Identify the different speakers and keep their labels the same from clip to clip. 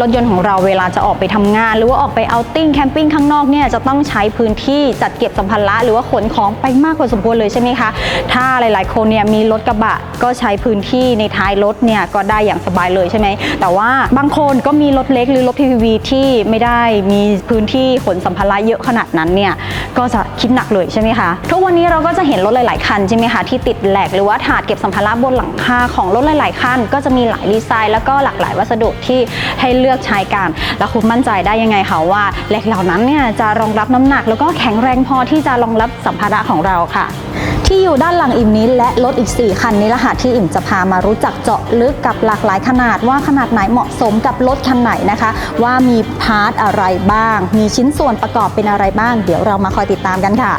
Speaker 1: รถยนต์ของเราเวลาจะออกไปทำงาน หรือว่าออกไปเอาติ้งแคมปิ้งข้างนอกเนี่ยจะต้องใช้พื้นที่จัดเก็บสัมภาระหรือว่าขนของไปมากกว่าสมควรเลยใช่ไหมคะ ถ้าหลายๆ คนเนี่ยมีรถกระบะก็ใช้พื้นที่ในท้ายรถเนี่ยก็ได้อย่างสบายเลยใช่ไหม แต่ว่าบางคนก็มีรถเล็กหรือรถ PPV ที่ไม่ได้มีพื้นที่ขนสัมภาระเยอะขนาดนั้นเนี่ยก็จะคิดหนักเลยใช่ไหมคะ ทุกวันนี้เราก็จะเห็นรถหลาย ๆ คันใช่ไหมคะที่ติดแหลกหรือว่าถาดเก็บสัมภาระบนหลังคาของรถหลาย ๆ คันก็จะมีหลายดีไซน์แล้วก็หลากหลายวัสดุที่ให้เลือกใช้กัน แล้วคุณมั่นใจได้ยังไงคะว่าเหล็กเหล่านั้นเนี่ยจะรองรับน้ำหนัก แล้วก็แข็งแรงพอที่จะรองรับสัมภาระของเราค่ะที่อยู่ด้านหลังอิ่มนี้และรถอีก 4 คันนี้ละค่ะที่อิ่มจะพามารู้จักเจาะลึกกับหลากหลายขนาดว่าขนาดไหนเหมาะสมกับรถคันไหนนะคะ ว่ามีพาร์ทอะไรบ้าง มีชิ้นส่วนประกอบเป็นอะไรบ้าง เดี๋ยวเรามาคอยติดตามกันค่ะ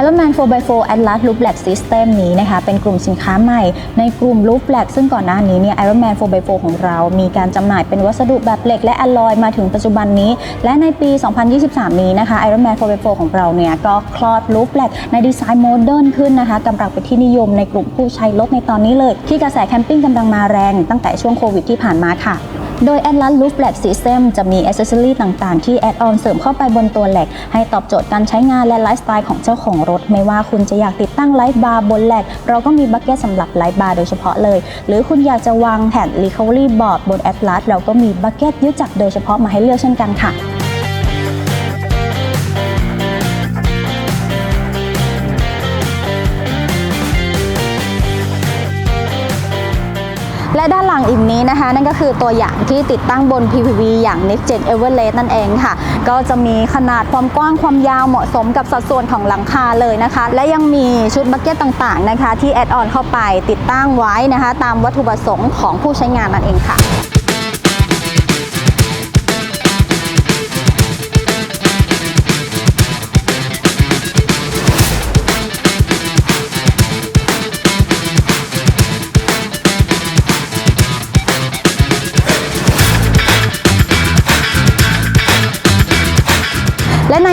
Speaker 1: Ironman 4x4 Atlas Loop Black System นี้นะคะเป็นกลุ่มสินค้าใหม่ในกลุ่ม Loop Black ซึ่งก่อนหน้านี้เนี่ย Ironman 4x4 ของเรามีการจำหน่ายเป็นวัสดุแบบเหล็กและอลลอยมาถึงปัจจุบันนี้ และในปี 2023 นี้นะคะ Ironman 4x4 ของเราเนี่ยก็คลอด Loop Black ในดีไซน์โมเดิร์นขึ้นนะคะกำลังเป็นที่นิยมในกลุ่มผู้ใช้รถในตอนนี้เลย ที่กระแสแคมปิ้งกำลังมาแรงตั้งแต่ช่วงโควิดที่ผ่านมาค่ะ โดย Atlas Loop Lab System จะมีอ c เซสซอรีต่างๆ ที่แอดออนเสริมเข้าไปบนตัวแหลก ให้ตอบโจทย์การใช้งานและไลฟ์สไตล์ของเจ้าของรถ ไม่ว่าคุณจะอยากติดตั้งไลฟ์บาร์บนแหลก เราก็มีบัคเก็ตสำหรับไลฟ์บาร์โดยเฉพาะเลย หรือคุณอยากจะวางแผ่น Recovery Board บน Atlas เราก็มีบัคเก็ตยึดจักรโดยเฉพาะมาให้เลือกเช่นกันค่ะ อิ่มนี้นะคะ นั่นก็คือตัวอย่างที่ติดตั้งบน PPV อย่าง Next Gen Everest นั่นเองค่ะ ก็จะมีขนาดความกว้างความยาวเหมาะสมกับสัดส่วนของหลังคาเลยนะคะ และยังมีชุดบักเก็ตต่างๆนะคะ ที่แอดออนเข้าไปติดตั้งไว้นะคะ ตามวัตถุประสงค์ของผู้ใช้งานนั่นเองค่ะ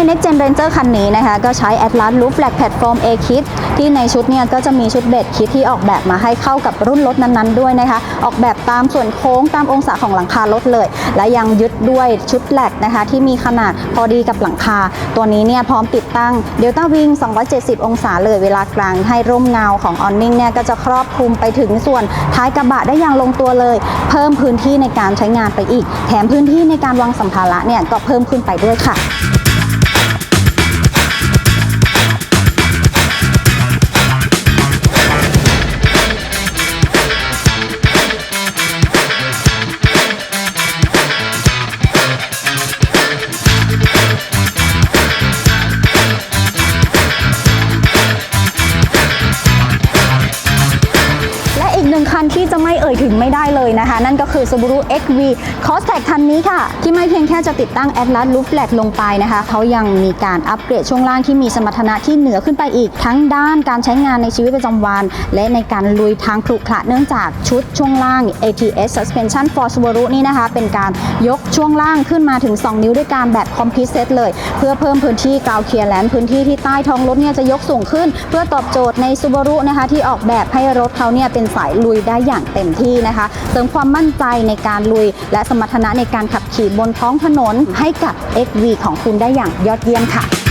Speaker 1: Next Gen Ranger คันนี้นะคะก็ใช้ Atlas Loop Black Platform A Kit ที่ในชุดเนี่ยก็จะมีชุดเบดคิดที่ออกแบบมาให้เข้ากับรุ่นรถนั้นๆด้วยนะคะ ออกแบบตามส่วนโค้งตามองศาของหลังคารถเลย และยังยึดด้วยชุดแหลกนะคะ ที่มีขนาดพอดีกับหลังคา ตัวนี้เนี่ยพร้อมติดตั้ง Delta Wing 270 องศาเลยเวลากลางให้ร่มเงาของออนนิ่งเนี่ยก็จะครอบคลุมไปถึงส่วนท้ายกระบะได้อย่างลงตัวเลย เพิ่มพื้นที่ในการใช้งานไปอีก แถมพื้นที่ในการวางสัมภาระเนี่ยก็เพิ่มขึ้นไปด้วยค่ะ เลยนะคะ นั่นก็คือ Subaru XV Crosstag คันนี้ค่ะ ที่ไม่เพียงแค่จะติดตั้ง Atlas Loop Black ลงไปนะคะ เขายังมีการอัปเกรดช่วงล่างที่มีสมรรถนะที่เหนือขึ้นไปอีก ทั้งด้านการใช้งานในชีวิตประจำวัน และในการลุยทางครุขระเนื่องจากชุดช่วงล่าง ATS Suspension for Subaru นี่นะคะ เป็นการยกช่วงล่างขึ้นมาถึง 2 นิ้วด้วยการแบบ Complete Set เลย เพื่อเพิ่มพื้นที่กราวเคลียร์แลนพื้นที่ที่ใต้ท้องรถเนี่ยจะยกสูงขึ้น เพื่อตอบโจทย์ใน Subaru นะคะที่ออกแบบให้รถเขาเนี่ยเป็นสายลุยได้อย่างเต็มที่นะคะเสริมความมั่นใจในการลุย และสมรรถนะในการขับขี่บนท้องถนนให้กับ XV ของคุณได้อย่างยอดเยี่ยมค่ะ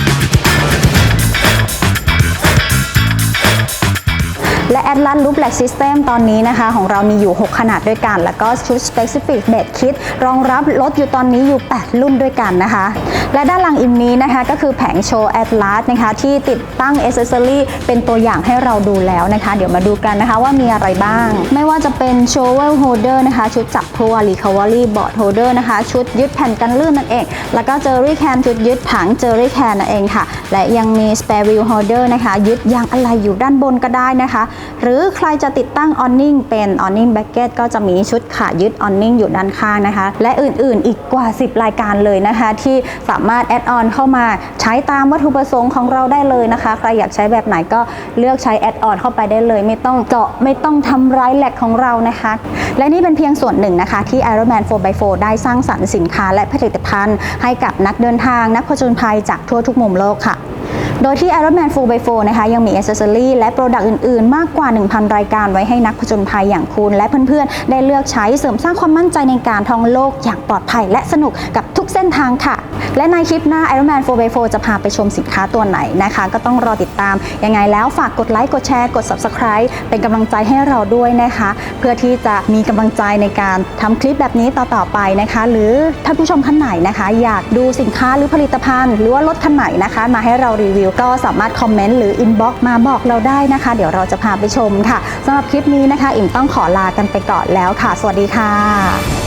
Speaker 1: และ Atlas Loop Black System ตอนนี้นะคะของเรามีอยู่ 6 ขนาดด้วยกัน แล้วก็ชุด Specific Bed Kit รองรับรถอยู่ตอนนี้อยู่ 8 รุ่นด้วยกันนะคะ และด้านหลังอิมนี้นะคะก็คือแผงโชว์ Atlas นะคะที่ติดตั้ง Accessory เป็นตัวอย่างให้เราดูแล้วนะคะ เดี๋ยวมาดูกันนะคะว่ามีอะไรบ้าง ไม่ว่าจะเป็น Shovel Holder นะคะ ชุดจับพัว Recovery Board Holder นะคะ ชุดยึดแผ่นกันลื่นนั่นเอง แล้วก็ Jerry Can ชุดยึดถัง Jerry Can นั่นเองค่ะ และยังมี Spare Wheel Holder นะคะ ยึดยางอะไรอยู่ด้านบนก็ได้นะคะหรือใครจะติดตั้ง awning เป็น awning bracket ก็จะมีชุดขายึด awning อยู่ด้านข้างนะคะ และอื่นๆ อีกกว่า 10 รายการเลยนะคะ ที่สามารถแอดออนเข้ามาใช้ตามวัตถุประสงค์ของเราได้เลยนะคะ ใครอยากใช้แบบไหนก็เลือกใช้แอดออนเข้าไปได้เลย ไม่ต้องเจาะไม่ต้องทำร้ายแหลกของเรานะคะ และนี่เป็นเพียงส่วนหนึ่งนะคะ ที่ Ironman 4x4 ได้สร้างสรรค์สินค้าและผลิตภัณฑ์ให้กับนักเดินทางนักผจญภัยจากทั่วทุกมุมโลกค่ะ โดยที่ Ironman Full by 4นะคะยังมี Accessory และ Product อื่น ๆ มากกว่า 1,000 รายการไว้ให้นักผจญภัยอย่างคุณ และเพื่อน ๆ ได้เลือกใช้เสริมสร้างความมั่นใจในการท่องโลกอย่างปลอดภัยและสนุกกับทุกเส้นทางค่ะ และในคลิปหน้า Ironman 4 by 4จะพาไปชมสินค้าตัวไหนนะคะ ก็ต้องรอติดตาม ยังไงแล้วฝากกดไลค์กดแชร์กด Subscribe เป็นกำลังใจให้เราด้วยนะคะ เพื่อที่จะมีกำลังใจในการทำคลิปแบบนี้ต่อๆไปนะคะ หรือท่านผู้ชมท่านไหนนะคะ อยากดูสินค้าหรือผลิตภัณฑ์ หรือว่ารถคันไหนนะคะ มาให้เรารีวิวก็สามารถคอมเมนต์หรืออินบ็อกซ์มาบอกเราได้นะคะ เดี๋ยวเราจะพาไปชมค่ะสำหรับคลิปนี้นะคะ อิ่มต้องขอลากันไปก่อนแล้วค่ะ สวัสดีค่ะ